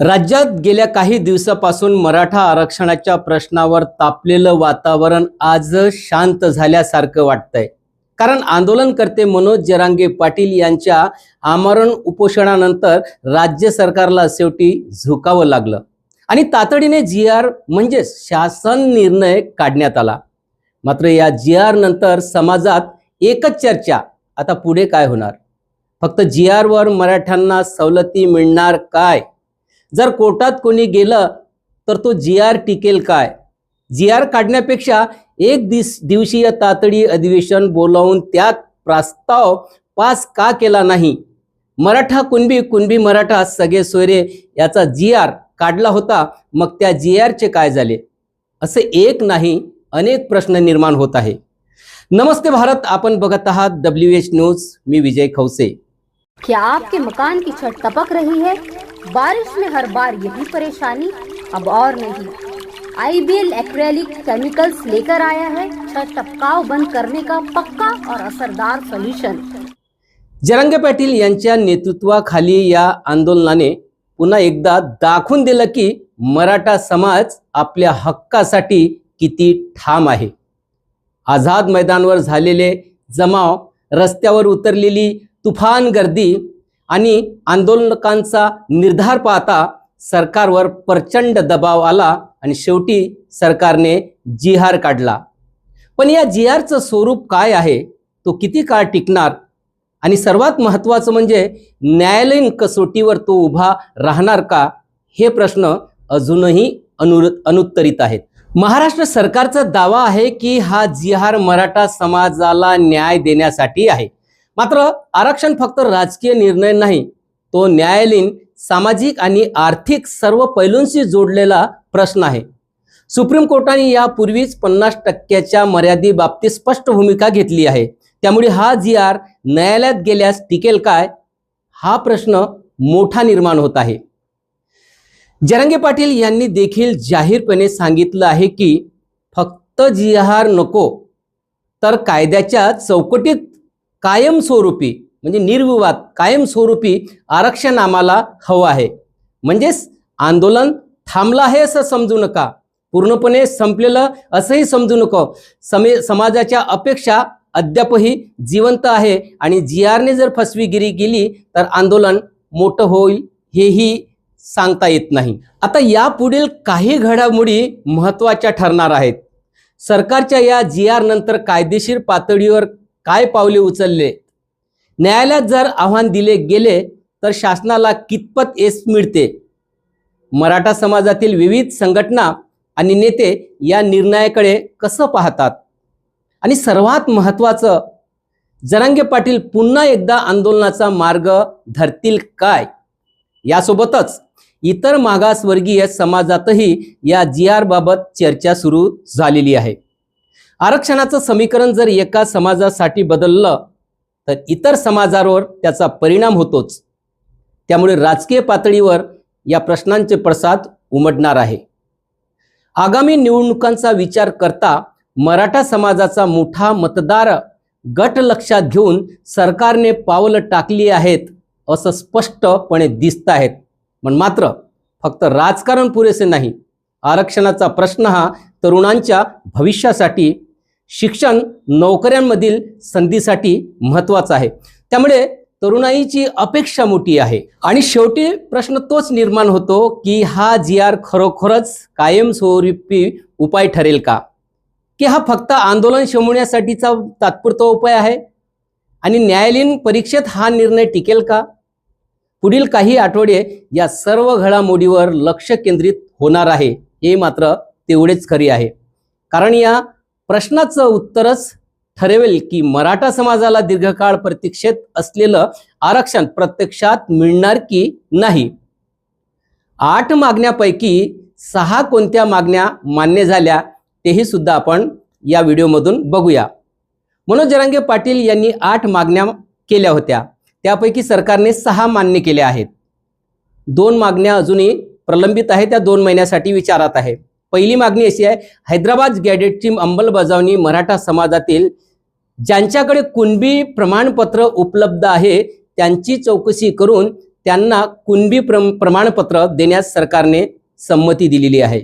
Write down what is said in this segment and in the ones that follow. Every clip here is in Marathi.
राज्यात गेल्या काही दिवसापासून मराठा आरक्षणाच्या प्रश्नावर तापलेलं वातावरण आज शांत झाल्यासारखं वाटतंय. कारण आंदोलनकर्ते मनोज जरांगे पाटील यांच्या आमरण उपोषणानंतर राज्य सरकारला शेवटी झुकावं लागलं. आणि तातडीने जी आर म्हणजेच शासन निर्णय काढण्यात आला. मात्र या जी आर नंतर समाजात एकच चर्चा आता पुढे काय होणार? फक्त जी आरवर मराठ्यांना सवलती मिळणार काय? जर कोर्टात कोणी गेलं तर तो जी आर टिकेल काय? जी आर काढण्यापेक्षा एक दिस दिवसीय तातडी अधिवेशन बोलावून त्यात प्रस्ताव पास का केला नाही? मराठा कुणबी कुणबी मराठा सगळे सोयरे याचा जी आर काढला होता मग त्या जी आरचे काय झाले? असे एक नाही अनेक प्रश्न निर्माण होत आहे. नमस्ते भारत आपण बघत आहात डब्ल्यू एच न्यूज मी विजय खवसे क्या आपके मकान की छत टपक रही है? बारिश में हर बार यही परेशानी अब और नहीं। आईबीएल एक्रेलिक केमिकल्स लेकर आया है। छत टपकाव बंद करने का पक्का और असरदार सोल्यूशन। जरंगे पाटील यांच्या नेतृत्वाखाली या आंदोलनाने पुन्हा एकदा दाखवून दिलं की मराठा समाज आपल्या हक्कासाठी किती ठाम आहे. आझाद मैदानवर झालेले जमाव रस्त्यावर उतरलेली तुफान गर्दी आणि आंदोलकांचा निर्धार पाहता सरकारवर प्रचंड दबाव आला आणि शेवटी सरकारने जिहार काढला. पण या जिहारचं स्वरूप काय आहे? तो किती काळ टिकणार? आणि सर्वात महत्त्वाचं म्हणजे न्यायालयीन कसोटीवर तो उभा राहणार का? हे प्रश्न अजूनही अनु अनुत्तरित आहेत. महाराष्ट्र सरकारचा दावा आहे की हा जिहार मराठा समाजाला न्याय देण्यासाठी आहे. मात्र आरक्षण फक्त राजकीय निर्णय नाही तो न्यायालयीन सामाजिक आणि आर्थिक सर्व पैलूंशी जोडलेला प्रश्न आहे. सुप्रीम कोर्टाने यापूर्वीच पन्नास टक्क्याच्या मर्यादेबाबतीत स्पष्ट भूमिका घेतली आहे. त्यामुळे हा जी आर न्यायालयात गेल्यास टिकेल काय? हा प्रश्न मोठा निर्माण होत आहे. जरंगे पाटील यांनी देखील जाहीरपणे सांगितलं आहे की फक्त जी आर नको तर कायद्याच्या चौकटीत कायमस्वरूपी म्हणजे निर्विवाद कायमस्वरूपी आरक्षण आम्हाला हवं आहे. म्हणजेच आंदोलन थांबलं आहे असं समजू नका. पूर्णपणे संपलेलं असंही समजू नको. समे समाजाच्या अपेक्षा अद्यापही जिवंत आहे आणि जी आरने जर फसवीगिरी केली तर आंदोलन मोठं होईल हेही सांगता येत नाही. आता यापुढील काही घडामोडी महत्त्वाच्या ठरणार आहेत. सरकारच्या या जी आर नंतर कायदेशीर पातळीवर काय पावले उचलले? न्यायालयात जर आव्हान दिले गेले तर शासनाला कितपत यश मिळते? मराठा समाजातील विविध संघटना आणि नेते या निर्णयाकडे कसं पाहतात? आणि सर्वात महत्त्वाचं जरांगे पाटील पुन्हा एकदा आंदोलनाचा मार्ग धरतील काय? यासोबतच इतर मागासवर्गीय समाजातही या जी आरबाबत चर्चा सुरू झालेली आहे. आरक्षणाचं समीकरण जर एका समाजासाठी बदललं तर इतर समाजावर त्याचा परिणाम होतोच. त्यामुळे राजकीय पातळीवर या प्रश्नांचे पडसाद उमटणार आहे. आगामी निवडणुकांचा विचार करता मराठा समाजाचा मोठा मतदार गट लक्षात घेऊन सरकारने पावलं टाकली आहेत असं स्पष्टपणे दिसत आहेत. पण मात्र फक्त राजकारण पुरेसे नाही. आरक्षणाचा प्रश्न हा तरुणांच्या भविष्यासाठी शिक्षण नोकऱ्यांमधील संधीसाठी महत्त्वाचं आहे. त्यामुळे तरुणाईची अपेक्षा मोठी आहे. आणि शेवटी प्रश्न तोच निर्माण होतो की हा जी आर खरोखरच कायमस्वरूपी उपाय ठरेल का? की हा फक्त आंदोलन शमवण्यासाठीचा तात्पुरता उपाय आहे? आणि न्यायालयीन परीक्षेत हा निर्णय टिकेल का? पुढील काही आठवडे या सर्व घडामोडीवर लक्ष केंद्रित होणार आहे हे मात्र तेवढेच खरी आहे. कारण या प्रश्नाचं उत्तरच ठरवेल की मराठा समाजाला दीर्घकाळ प्रतीक्षेत असलेलं आरक्षण प्रत्यक्षात मिळणार की नाही? आठ मागण्यापैकी सहा कोणत्या मागण्या मान्य झाल्या तेही सुद्धा आपण या व्हिडिओमधून बघूया. मनोज जरांगे पाटील यांनी आठ मागण्या केल्या होत्या. त्यापैकी सरकारने सहा मान्य केल्या आहेत. दोन मागण्या अजूनही प्रलंबित आहेत त्या दोन महिन्यासाठी विचारात आहे. पहिली मागणी अशी आहे हैदराबाद गॅडेटची अंमलबजावणी मराठा समाजातील ज्यांच्याकडे कुणबी प्रमाणपत्र उपलब्ध आहे त्यांची चौकशी करून त्यांना कुणबी प्रम प्रमाणपत्र देण्यास सरकारने संमती दिलेली आहे.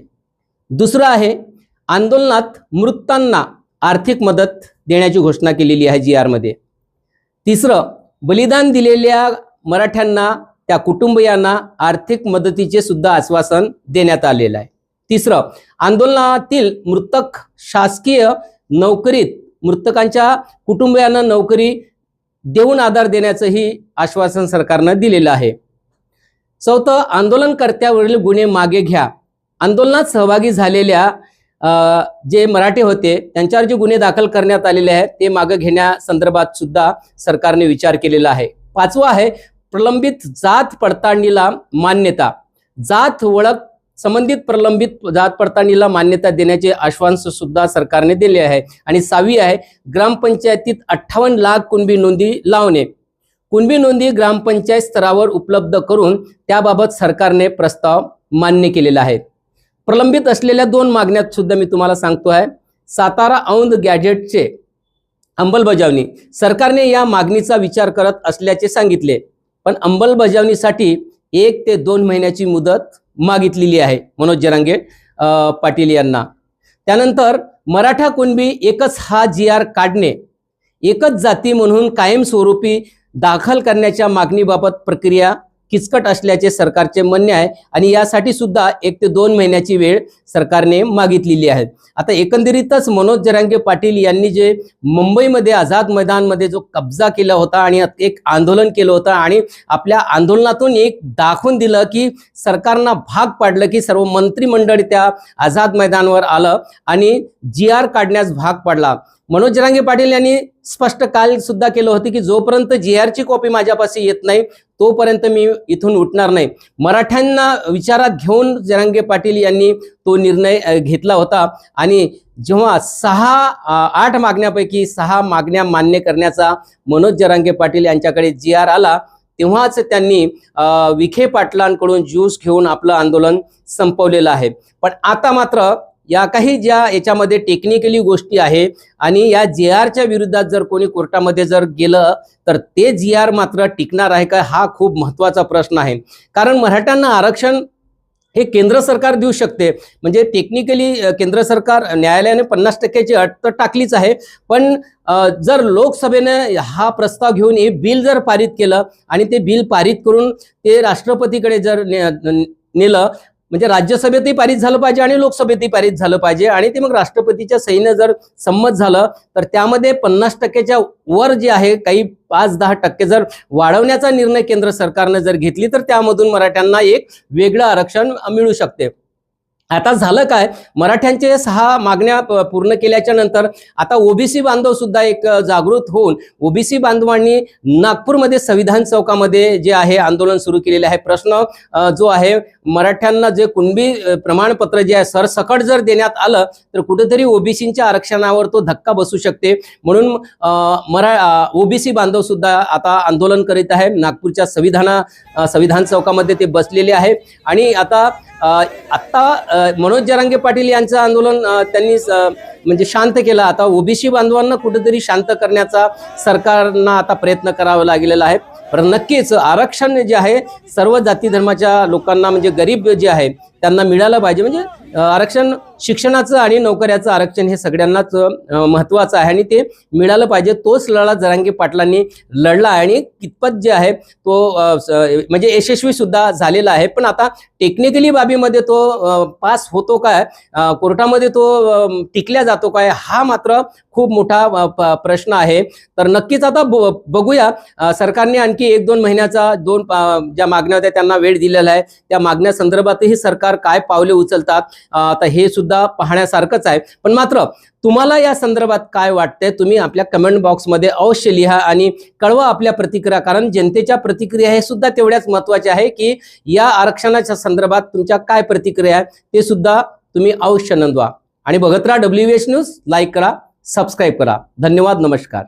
दुसरं आहे आंदोलनात मृतांना आर्थिक मदत देण्याची घोषणा केलेली आहे जी आरमध्ये. तिसरं बलिदान दिलेल्या मराठ्यांना त्या कुटुंबियांना आर्थिक मदतीचे सुद्धा आश्वासन देण्यात आलेलं आहे. तिसरं आंदोलनातील मृतक शासकीय नोकरीत मृतकांच्या कुटुंबियांना नोकरी देऊन आधार देण्याचंही आश्वासन सरकारनं दिलेलं आहे. चौथं आंदोलनकर्त्यावरील गुन्हे मागे घ्या. आंदोलनात सहभागी झालेल्या जे मराठे होते त्यांच्यावर जे गुन्हे दाखल करण्यात आलेले आहेत ते मागे घेण्यासंदर्भात सुद्धा सरकारने विचार केलेला आहे. पाचवं आहे प्रलंबित जात पडताळणीला मान्यता. जात ओळख संबंधित प्रलंबित जात पडताळणीला मान्यता देण्याचे आश्वासन सुद्धा सरकारने दिले आहे. आणि सहावी आहे ग्रामपंचायतीत अठ्ठावन्न लाख कुणबी नोंदी लावणे. कुणबी नोंदी ग्रामपंचायत स्तरावर उपलब्ध करून त्याबाबत सरकारने प्रस्ताव मान्य केलेला आहे. प्रलंबित असलेल्या दोन मागण्यात सुद्धा मी तुम्हाला सांगतो आहे. सातारा औंध गॅजेटचे अंमलबजावणी. सरकारने या मागणीचा विचार करत असल्याचे सांगितले. पण अंमलबजावणीसाठी एक ते दोन महिन्याची मुदत मागितलेली आहे. मनोज जरांगे पाटील यांना. त्यानंतर मराठा कुणबी एकच हा जी आर काढणे एकच जाती म्हणून कायमस्वरूपी दाखल करण्याच्या मागणीबाबत प्रक्रिया किचकट असल्याचे सरकारचे म्हणणे आहे आणि यासाठी सुद्धा एक ते दोन महिन्याची वेळ सरकारने मागितलेली आहे. आता एकंदरीतच मनोज जरांगे पाटील यांनी जे मुंबईमध्ये आझाद मैदानमध्ये जो कब्जा केला होता आणि एक आंदोलन केलं होतं आणि आपल्या आंदोलनातून एक दाखवून दिलं की सरकारना भाग पाडलं की सर्व मंत्रिमंडळ त्या आझाद मैदानवर आलं आणि जी आर काढण्यास भाग पाडला. मनोज जरांगे पाटील यांनी स्पष्ट काल सुद्धा केलं होतं की जोपर्यंत जी आरची कॉपी माझ्यापाशी येत नाही तोपर्यंत मी इथून उठणार नाही. मराठ्यांना विचारात घेऊन जरांगे पाटील यांनी तो निर्णय घेतला होता. आणि जेव्हा सहा आठ मागण्यापैकी सहा मागण्या मान्य करण्याचा मनोज जरांगे पाटील यांच्याकडे जी आर आला तेव्हाच त्यांनी विखे पाटलांकडून ज्यूस घेऊन आपलं आंदोलन संपवलेलं आहे. पण आता मात्र या काही ज्या याच्यामध्ये टेक्निकली गोष्टी आहे आणि या जे आरच्या विरुद्धात जर कोणी कोर्टामध्ये जर गेलं तर ते जी आर मात्र टिकणार आहे का हा खूप महत्त्वाचा प्रश्न आहे. कारण मराठ्यांना आरक्षण हे केंद्र सरकार देऊ शकते. म्हणजे टेक्निकली केंद्र सरकार न्यायालयाने पन्नास टक्क्याची अट तर टाकलीच आहे. पण जर लोकसभेने हा प्रस्ताव घेऊन हे बिल जर पारित केलं आणि ते बिल पारित करून ते राष्ट्रपतीकडे जर ने- नेलं म्हणजे राज्यसभेतही पारित झालं पाहिजे आणि लोकसभेतही पारित झालं पाहिजे. आणि ते मग राष्ट्रपतीच्या सहीनं जर संमत झालं तर त्यामध्ये पन्नास टक्क्याच्या वर जे आहे काही पाच दहा टक्के जर वाढवण्याचा निर्णय केंद्र सरकारनं जर घेतली तर त्यामधून मराठ्यांना एक वेगळं आरक्षण मिळू शकते. आता झालं काय? मराठ्यांचे सहा मागण्या प- पूर्ण केल्याच्यानंतर आता ओबीसी बांधव सुद्धा एक जागृत होऊन ओबीसी बांधवांनी नागपूरमध्ये संविधान चौकामध्ये जे आहे आंदोलन सुरू केलेले आहे. प्रश्न जो आहे मराठ्यांना जे कुणबी प्रमाणपत्र जे आहे सरसकट जर देण्यात आलं तर कुठेतरी ओबीसीच्या आरक्षणावर तो धक्का बसू शकते. म्हणून मरा ओबीसी बांधव सुद्धा आता आंदोलन करीत आहे. नागपूरच्या संविधाना संविधान चौकामध्ये ते बसलेले आहे. आणि आता आत्ता मनोज जरांगे पाटील यांचं आंदोलन त्यांनी म्हणजे शांत केलं. आता ओबीसी बांधवांना कुठेतरी शांत करण्याचा सरकारना आता प्रयत्न करावा लागलेला आहे. पण नक्कीच आरक्षण जे आहे सर्व जाती धर्माच्या लोकांना म्हणजे गरीब जे आहे त्यांना मिळालं पाहिजे. म्हणजे आरक्षण शिक्षणाचं आणि नोकऱ्याचं आरक्षण हे सगळ्यांनाच महत्वाचं महत्त्वाचं आहे. आणि ते मिळालं पाहिजे तोच लढा जरांगे पाटलांनी लढला आहे. आणि कितपत जे आहे तो म्हणजे यशस्वी सुद्धा झालेला आहे. पण आता टेक्निकली बाबीमध्ये तो पास होतो काय कोर्टामध्ये तो टिकल्या जातो काय हा मात्र खूप मोठा प्रश्न आहे. तर नक्कीच आता ब- बघूया सरकारने आणखी एक दोन महिन्याचा दोन ज्या मागण्या होत्या त्यांना वेळ दिलेला आहे. त्या मागण्या संदर्भातही सरकार काय पावले उचलतात आता हे सुद्धा पाहण्यासारखंच आहे. पण मात्र तुम्हाला या संदर्भात काय वाटतंय? तुम्ही आपल्या कमेंट बॉक्समध्ये अवश्य लिहा आणि कळवा आपल्या प्रतिक्रिया. कारण जनतेच्या प्रतिक्रिया हे सुद्धा तेवढ्याच महत्त्वाच्या आहे की या आरक्षणाच्या संदर्भात तुमच्या काय प्रतिक्रिया आहे ते सुद्धा तुम्ही अवश्य नोंदवा. आणि बघत राहा डब्ल्यू एच न्यूज लाईक करा सबस्क्राईब करा. धन्यवाद नमस्कार.